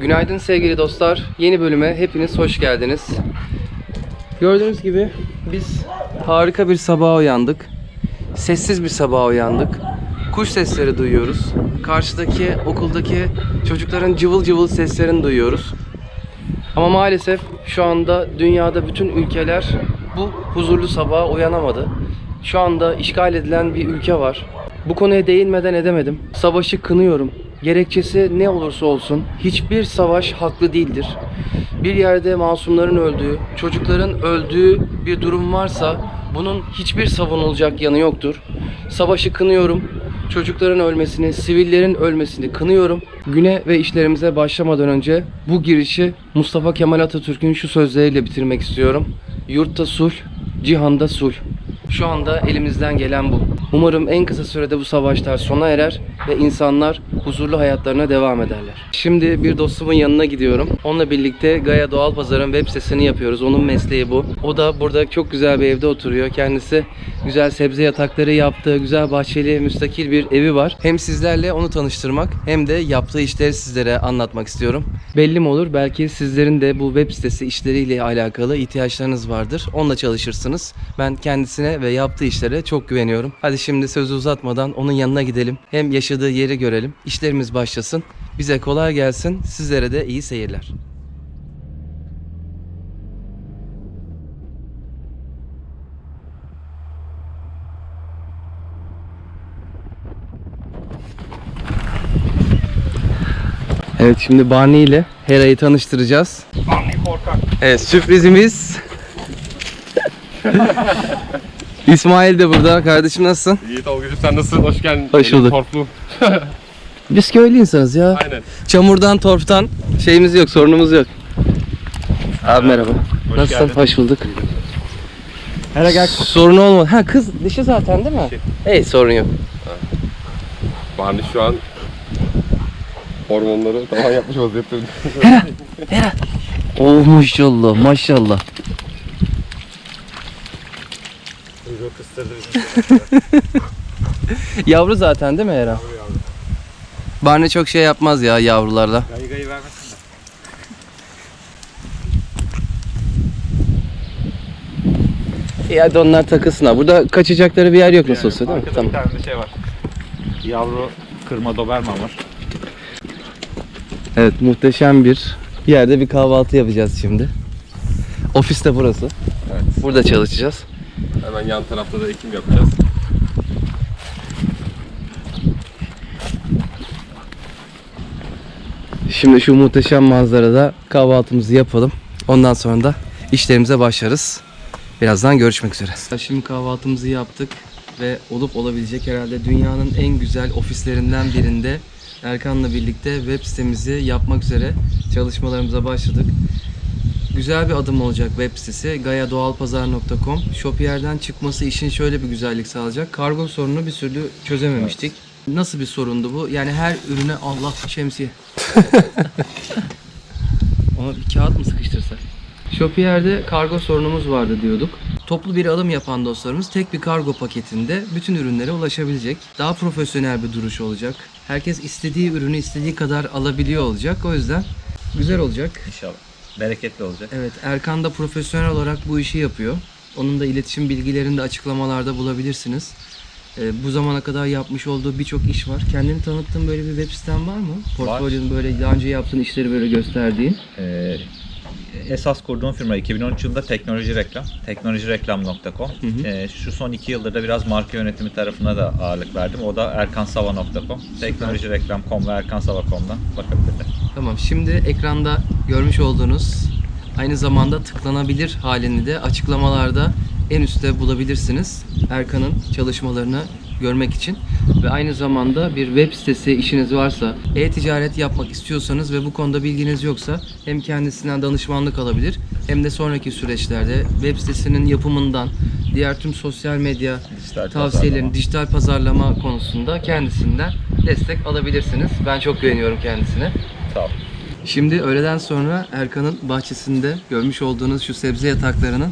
Günaydın sevgili dostlar. Yeni bölüme hepiniz hoş geldiniz. Gördüğünüz gibi biz harika bir sabaha uyandık. Sessiz bir sabaha uyandık. Kuş sesleri duyuyoruz. Karşıdaki okuldaki çocukların cıvıl cıvıl seslerini duyuyoruz. Ama maalesef şu anda dünyada bütün ülkeler bu huzurlu sabaha uyanamadı. Şu anda işgal edilen bir ülke var. Bu konuya değinmeden edemedim. Savaşı kınıyorum. Gerekçesi ne olursa olsun hiçbir savaş haklı değildir. Bir yerde masumların öldüğü, çocukların öldüğü bir durum varsa bunun hiçbir savunulacak yanı yoktur. Savaşı kınıyorum. Çocukların ölmesini, sivillerin ölmesini kınıyorum. Güne ve işlerimize başlamadan önce bu girişi Mustafa Kemal Atatürk'ün şu sözleriyle bitirmek istiyorum. Yurtta sulh, cihanda sulh. Şu anda elimizden gelen bu. Umarım en kısa sürede bu savaşlar sona erer ve insanlar huzurlu hayatlarına devam ederler. Şimdi bir dostumun yanına gidiyorum. Onunla birlikte Gaya Doğal Pazar'ın web sitesini yapıyoruz. Onun mesleği bu. O da burada çok güzel bir evde oturuyor. Kendisi güzel sebze yatakları yaptığı, güzel bahçeli, müstakil bir evi var. Hem sizlerle onu tanıştırmak hem de yaptığı işleri sizlere anlatmak istiyorum. Belli mi olur? Belki sizlerin de bu web sitesi işleriyle alakalı ihtiyaçlarınız vardır. Onunla çalışırsınız. Ben kendisine ve yaptığı işlere çok güveniyorum. Hadi şimdi sözü uzatmadan onun yanına gidelim. Hem yaşadığı yeri görelim. İşlerimiz başlasın. Bize kolay gelsin. Sizlere de iyi seyirler. Evet şimdi Barney ile Hera'yı tanıştıracağız. Barney korkak. Evet sürprizimiz. İsmail de burada. Kardeşim nasılsın? İyi Tolga'cığım sen nasılsın? Hoş geldin. Hoş bulduk. Torplu. Biz köylü insanız ya. Aynen. Çamurdan, torftan şeyimiz yok, sorunumuz yok. Abi merhaba. Hoş Nasılsın? geldin. Hoş bulduk. Hele gel. Sorun olmadı. Ha kız dişi zaten değil mi? Hey sorun yok. Barney şu an hormonları tamam yapmış vaziyette. Oh maşallah maşallah. Yavru zaten değil mi Hera? Barney çok şey yapmaz ya yavrularla. Gayı gayı vermesin de. İyi hadi onlar takılsın ha. Burada kaçacakları bir yer yok nasıl olsa değil mi? Arkada Tamam. bir tane de şey var. Yavru kırma doberman var. Evet muhteşem bir yerde bir kahvaltı yapacağız şimdi. Ofis de burası. Evet. Burada çalışacağız. Hemen yan tarafta da ekim yapacağız. Şimdi şu muhteşem manzarada kahvaltımızı yapalım. Ondan sonra da işlerimize başlarız. Birazdan görüşmek üzere. Şimdi kahvaltımızı yaptık ve olup olabilecek herhalde dünyanın en güzel ofislerinden birinde Erkan'la birlikte web sitemizi yapmak üzere çalışmalarımıza başladık. Güzel bir adım olacak web sitesi gayadoğalpazar.com. Shopier'den çıkması işin şöyle bir güzellik sağlayacak. Kargo sorununu bir türlü çözememiştik. Nasıl bir sorundu bu? Yani her ürüne Allah şemsiye. Ona bir kağıt mı sıkıştırsak? Shopier'de kargo sorunumuz vardı diyorduk. Toplu bir alım yapan dostlarımız tek bir kargo paketinde bütün ürünlere ulaşabilecek. Daha profesyonel bir duruş olacak. Herkes istediği ürünü istediği kadar alabiliyor olacak. O yüzden güzel olacak. İnşallah. Bereketli olacak. Evet Erkan da profesyonel olarak bu işi yapıyor. Onun da iletişim bilgilerini de açıklamalarda bulabilirsiniz. Ee, bu zamana kadar yapmış olduğu birçok iş var. Kendini tanıttığın böyle bir web siten var mı? Portfolyon böyle daha önce yaptığın işleri böyle gösterdiğin. Ee, esas kurduğum firma 2013 yılında teknoloji reklam. Teknolojireklam.com. Ee, şu son iki yıldır da biraz marka yönetimi tarafına da ağırlık verdim. O da erkansava.com. Teknolojireklam.com ve erkansava.com'dan bakabilirler. Tamam şimdi ekranda görmüş olduğunuz aynı zamanda tıklanabilir halini de açıklamalarda en üstte bulabilirsiniz. Erkan'ın çalışmalarını görmek için ve aynı zamanda bir web sitesi işiniz varsa, e-ticaret yapmak istiyorsanız ve bu konuda bilginiz yoksa hem kendisinden danışmanlık alabilir hem de sonraki süreçlerde web sitesinin yapımından, diğer tüm sosyal medya Dijital pazarlama. dijital pazarlama konusunda kendisinden destek alabilirsiniz. Ben çok güveniyorum kendisine. Sağ ol. Şimdi öğleden sonra Erkan'ın bahçesinde görmüş olduğunuz şu sebze yataklarının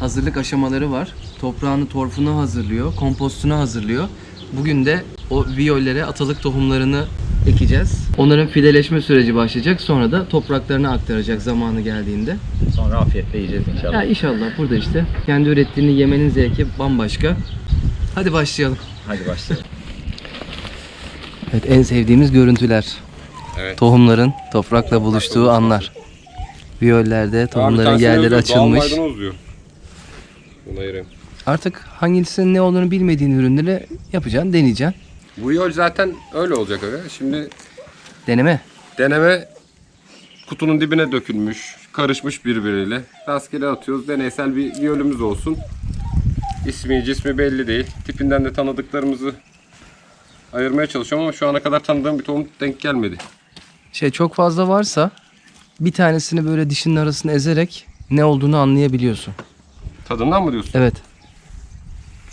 hazırlık aşamaları var. Toprağını, torfunu hazırlıyor, kompostunu hazırlıyor. Bugün de o viyollere atalık tohumlarını ekeceğiz. Onların fideleşme süreci başlayacak. Sonra da topraklarına aktaracak zamanı geldiğinde. Sonra afiyetle yiyeceğiz inşallah. Ya inşallah burada işte kendi ürettiğini yemenin zevki bambaşka. Hadi başlayalım. Hadi başlayalım. Evet en sevdiğimiz görüntüler. Evet. Tohumların toprakla buluştuğu anlar. Viyollerde tohumların yerleri açılmış. Doğal maydanoz diyor. Bunu ayırayım. Artık hangisinin ne olduğunu bilmediğin ürünleri yapacaksın, deneyeceksin. Bu yol zaten öyle olacak öyle. Şimdi Deneme. deneme kutunun dibine dökülmüş, karışmış birbiriyle. Rastgele atıyoruz. Deneysel bir viyolümüz olsun. İsmi, cismi belli değil. Tipinden de tanıdıklarımızı ayırmaya çalışıyorum ama şu ana kadar tanıdığım bir tohum denk gelmedi. Şey çok fazla varsa bir tanesini böyle dişinin arasına ezerek ne olduğunu anlayabiliyorsun. Tadından mı diyorsun? Evet.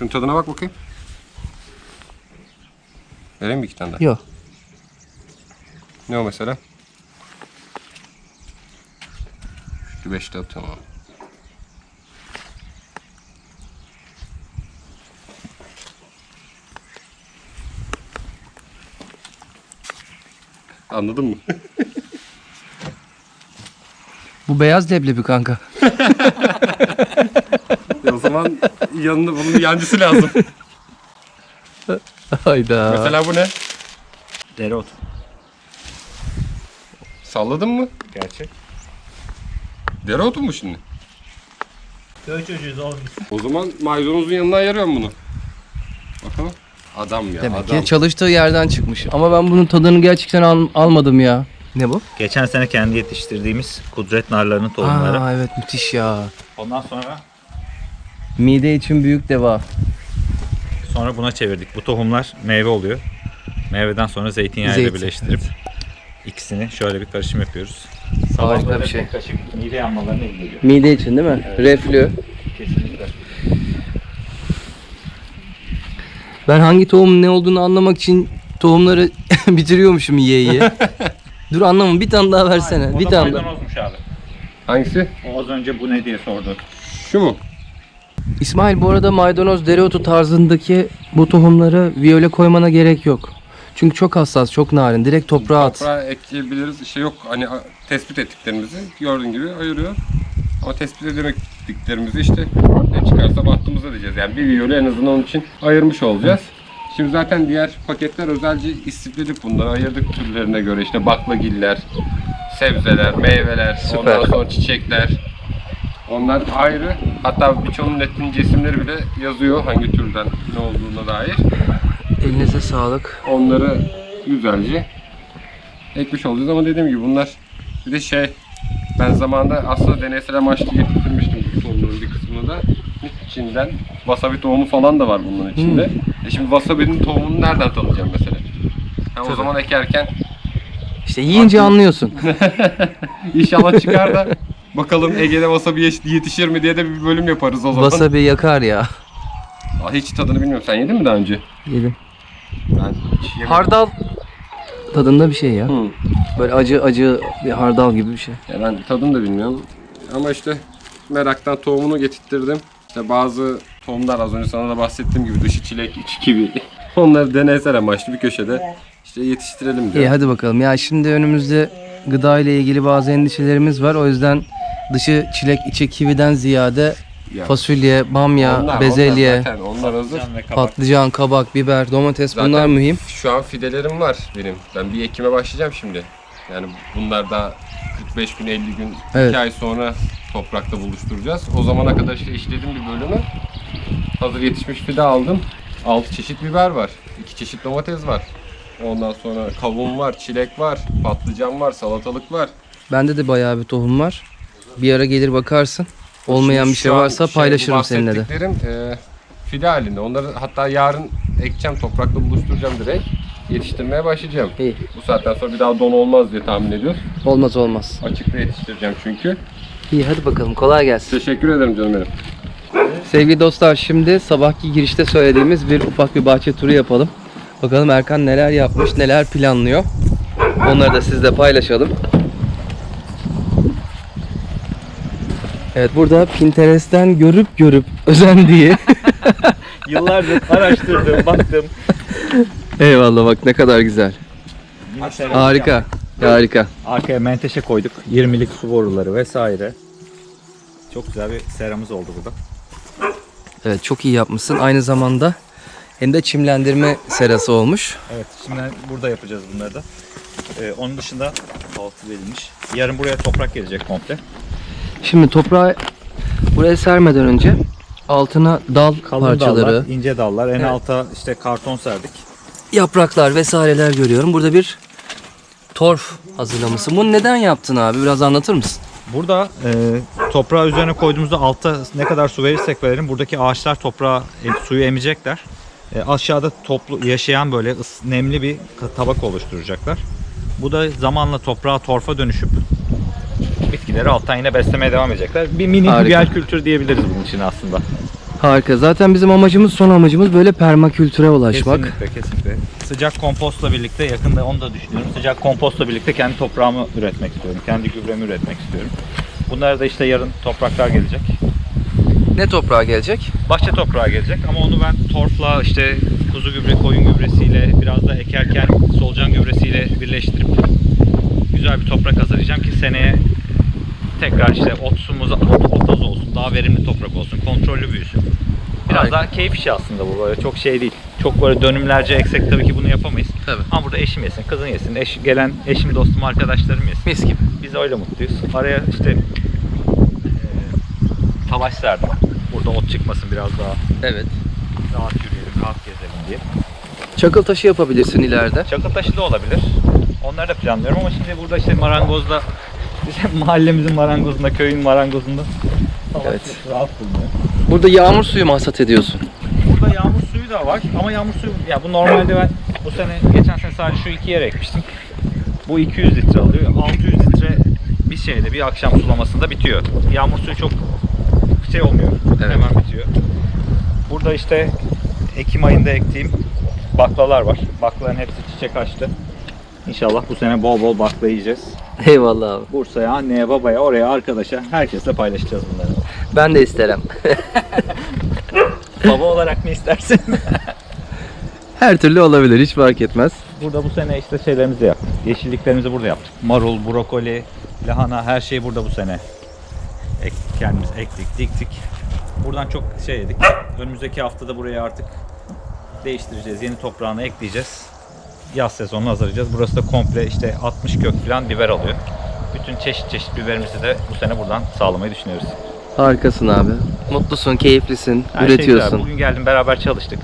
Şunun tadına bak bakayım. Vereyim mi iki tane daha? Yok. Ne o mesela? Şu beşte atıyorum abi. Anladın mı? Bu beyaz leblebi kanka. yanında bunun yancısı lazım. Hayda. Mesela bu ne? Dereotu. Salladın mı? Gerçek. Dereotu mu şimdi? Köy çocuğuyuz oğlum O zaman maydanozun yanına ayırıyorum bunu. Bakalım. Adam ya Demek adam. ki çalıştığı yerden çıkmış. Ama ben bunun tadını gerçekten al- almadım ya. Ne bu? Geçen sene kendi yetiştirdiğimiz kudret narlarının tohumları. Aa evet müthiş ya. Ondan sonra Mide için büyük deva. sonra buna çevirdik. Bu tohumlar meyve oluyor. Meyveden sonra zeytinyağı ile Zeytin, birleştirip ikisini şöyle bir karışım yapıyoruz. Harika bir şey. kaşık mide yanmalarına iyi geliyor. Mide için değil mi? Reflü. Kesinlikle. Ben hangi tohumun ne olduğunu anlamak için tohumları bitiriyormuşum yiye yiye. Dur anlamam bir tane daha versene. bir tane daha. abi. Hangisi? O az önce bu ne diye sordu. Şu mu? İsmail bu arada maydanoz dereotu tarzındaki bu tohumları viyole koymana gerek yok. Çünkü çok hassas, çok narin. Direkt toprağa at. Toprağa ekleyebiliriz. İşte yok hani tespit ettiklerimizi gördüğün gibi ayırıyor. Ama tespit edemediklerimizi işte ne çıkarsa bahtımıza diyeceğiz. Yani bir viyolu en azından onun için ayırmış olacağız. Şimdi zaten diğer paketler özelce istifledik bunları. Ayırdık türlerine göre işte baklagiller, sebzeler, meyveler, Süper. ondan sonra çiçekler. Onlar ayrı. Hatta birçoğunun netince isimleri bile yazıyor hangi türden ne olduğuna dair. Elinize sağlık. Onları güzelce ekmiş olacağız ama dediğim gibi bunlar bir de şey ben zamanında aslında deneysel amaçlı getirmiştim bu tohumların bir kısmını da içinden wasabi tohumu falan da var bunun içinde. E şimdi wasabi'nin tohumunu nereden tanıyacağım mesela? Ha, o zaman ekerken İşte yiyince anlıyorsun. inşallah çıkar da bakalım Ege'de wasabi yetişir mi diye de bir bölüm yaparız o zaman. Wasabi yakar ya. Aa, hiç tadını bilmiyorum. Sen yedin mi daha önce? Yedim. Ben hiç yemedim. Hardal tadında bir şey ya. Hı. Böyle acı acı bir hardal gibi bir şey. Ya ben tadını da bilmiyorum. Ama işte meraktan tohumunu getirttirdim. İşte bazı tohumlar az önce sana da bahsettiğim gibi dışı çilek, içi kivi. Onları deneysel amaçlı bir köşede işte yetiştirelim diyor. İyi hadi bakalım. Ya şimdi önümüzde gıda ile ilgili bazı endişelerimiz var. O yüzden dışı çilek içi kividen ziyade Ya, fasulye, bamya, onlar- bezelye, Onlar zaten onlar hazır. Patlıcan ve kabak. patlıcan, kabak, biber, domates Zaten bunlar mühim. Şu an fidelerim var benim. Ben bir ekime başlayacağım şimdi. Yani bunlar da 45 gün 50 gün Evet. 2 ay sonra toprakta buluşturacağız. O zamana kadar işte işledim bir bölümü. Hazır yetişmiş fide aldım. 6 çeşit biber var. 2 çeşit domates var. Ondan sonra kavun var, çilek var, patlıcan var, salatalık var. Bende de bayağı bir tohum var. Bir ara gelir bakarsın. Olmayan Şimdi bir şey şu an varsa bu paylaşırım seninle de. bahsettiklerim, e, fide halinde. Onları hatta yarın ekeceğim, toprakla buluşturacağım direkt. Yetiştirmeye başlayacağım. İyi. Bu saatten sonra bir daha don olmaz diye tahmin ediyoruz. Olmaz olmaz. Açıkta yetiştireceğim çünkü. İyi hadi bakalım kolay gelsin. Teşekkür ederim canım benim. Sevgili dostlar şimdi sabahki girişte söylediğimiz bir ufak bir bahçe turu yapalım. Bakalım Erkan neler yapmış, neler planlıyor. Onları da sizle paylaşalım. Evet burada Pinterest'ten görüp görüp özendiği Yıllardır araştırdım, baktım. Eyvallah bak ne kadar güzel. Harika. Harika. Arkaya menteşe koyduk. 20'lik su boruları vesaire. Çok güzel bir seramız oldu burada. Evet çok iyi yapmışsın. Aynı zamanda hem de çimlendirme serası olmuş. Evet şimdi burada yapacağız bunları da. Ee, onun dışında altı verilmiş. Yarın buraya toprak gelecek komple. Şimdi toprağı buraya sermeden önce altına dal Kalın parçaları, dallar, ince dallar. En Evet. alta işte karton serdik. yapraklar vesaireler görüyorum. Burada bir torf hazırlamışsın. Bunu neden yaptın abi? Biraz anlatır mısın? Burada e, toprağı üzerine koyduğumuzda altta ne kadar su verirsek verelim buradaki ağaçlar toprağa em- suyu emecekler. E, aşağıda toplu yaşayan böyle ıs- nemli bir ka- tabak oluşturacaklar. Bu da zamanla toprağa torfa dönüşüp bitkileri alttan yine beslemeye devam edecekler. Bir mini Harika. hügel kültür diyebiliriz bunun için aslında. Harika. Zaten bizim amacımız, son amacımız böyle permakültüre ulaşmak. Kesinlikle kesinlikle. Sıcak kompostla birlikte yakında onu da düşünüyorum. Sıcak kompostla birlikte kendi toprağımı üretmek istiyorum. Kendi gübremi üretmek istiyorum. Bunlara da işte yarın topraklar gelecek. Ne toprağa gelecek? Bahçe toprağı gelecek ama onu ben torfla işte kuzu gübre, koyun gübresiyle biraz da ekerken solucan gübresiyle birleştirip güzel bir toprak hazırlayacağım ki seneye tekrar işte otsumuz, ot, otoz olsun, daha verimli toprak olsun, kontrollü büyüsün. Biraz Harika. daha keyif işi aslında bu böyle çok şey değil. Çok böyle dönümlerce eksek tabii ki bunu yapamayız. Tabii. Ama burada eşim yesin, kızın yesin, eş, gelen eşim, dostum, arkadaşlarım yesin. Mis gibi. Biz öyle mutluyuz. Araya işte e, talaş serdim. Burada ot çıkmasın biraz daha Evet. rahat yürüyelim, rahat gezelim diye. Çakıl taşı yapabilirsin ileride. Çakıl taşı da olabilir. Onları da planlıyorum ama şimdi burada işte mahallemizin marangozunda, köyün marangozunda Evet. rahat bulunuyor. Burada yağmur suyu mu hasat ediyorsun? Burada yağmur suyu da var ama yağmur suyu ya bu normalde ben bu sene geçen sene sadece şu iki yere ekmiştim. Bu 200 litre alıyor. 600 litre bir şeyde bir akşam sulamasında bitiyor. Yağmur suyu çok şey olmuyor. Evet. Hemen bitiyor. Burada işte Ekim ayında ektiğim baklalar var. Baklaların hepsi çiçek açtı. İnşallah bu sene bol bol bakla yiyeceğiz. Eyvallah abi. Bursa'ya, anneye, babaya, oraya, arkadaşa herkesle paylaşacağız bunları. Ben de isterim. Baba olarak mı istersin? Her türlü olabilir. Hiç fark etmez. Burada bu sene işte şeylerimizi yaptık. Yeşilliklerimizi burada yaptık. Marul, brokoli, lahana her şeyi burada bu sene ek, kendimiz ektik, diktik. Buradan çok şey yedik. Önümüzdeki haftada burayı artık değiştireceğiz. Yeni toprağını ekleyeceğiz. Yaz sezonunu hazırlayacağız. Burası da komple işte 60 kök falan biber alıyor. Bütün çeşit çeşit biberimizi de bu sene buradan sağlamayı düşünüyoruz. Harikasın abi. Mutlusun, keyiflisin, Her şey üretiyorsun. güzel. Bugün geldim beraber çalıştık.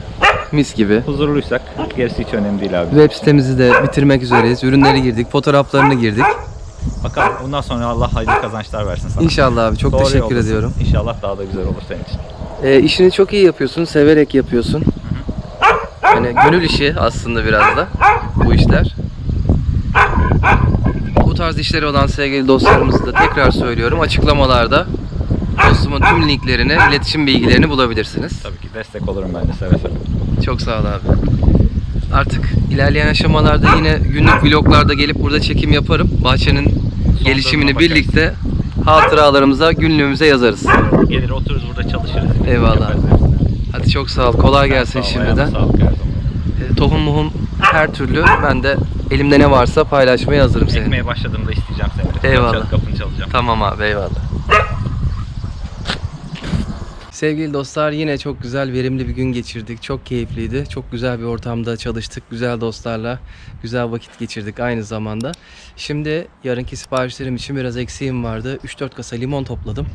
Mis gibi. Huzurluysak gerisi hiç önemli değil abi. Web sitemizi de bitirmek üzereyiz. Ürünleri girdik, fotoğraflarını girdik. Bakalım bundan sonra Allah hayırlı kazançlar versin sana. İnşallah abi. Çok Doğru teşekkür yoldasın. ediyorum. İnşallah daha da güzel olur senin için. Ee, işini çok iyi yapıyorsun, severek yapıyorsun. Yani gönül işi aslında biraz da bu işler. Bu tarz işleri olan sevgili dostlarımızı da tekrar söylüyorum. Açıklamalarda dostumun tüm linklerini, iletişim bilgilerini bulabilirsiniz. Tabii ki destek olurum ben de seve seve. Çok sağ ol abi. Artık ilerleyen aşamalarda yine günlük vloglarda gelip burada çekim yaparım. Bahçenin gelişimini birlikte hatıralarımıza, günlüğümüze yazarız. Gelir otururuz burada çalışırız. Eyvallah. Yaparız. Hadi çok sağ ol. Kolay gelsin Sağ ol, şimdiden. zaman. E, Tohum muhum her türlü ben de elimde ne varsa paylaşmaya hazırım senin. Ekmeğe başladığımda isteyeceğim seni. Eyvallah. Çat kapını çalacağım. Tamam abi eyvallah. Sevgili dostlar yine çok güzel verimli bir gün geçirdik. Çok keyifliydi. Çok güzel bir ortamda çalıştık. Güzel dostlarla güzel vakit geçirdik aynı zamanda. Şimdi yarınki siparişlerim için biraz eksiğim vardı. 3-4 kasa limon topladım.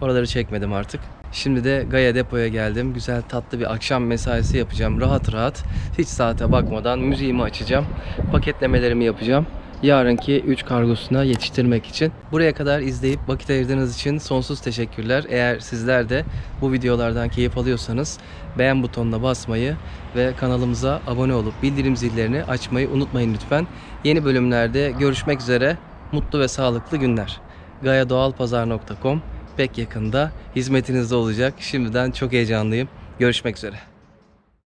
Oraları çekmedim artık. Şimdi de Gaya depoya geldim. Güzel tatlı bir akşam mesaisi yapacağım. Rahat rahat. Hiç saate bakmadan müziğimi açacağım. Paketlemelerimi yapacağım yarınki 3 kargosuna yetiştirmek için. Buraya kadar izleyip vakit ayırdığınız için sonsuz teşekkürler. Eğer sizler de bu videolardan keyif alıyorsanız beğen butonuna basmayı ve kanalımıza abone olup bildirim zillerini açmayı unutmayın lütfen. Yeni bölümlerde görüşmek üzere. Mutlu ve sağlıklı günler. gayadoğalpazar.com pek yakında hizmetinizde olacak. Şimdiden çok heyecanlıyım. Görüşmek üzere.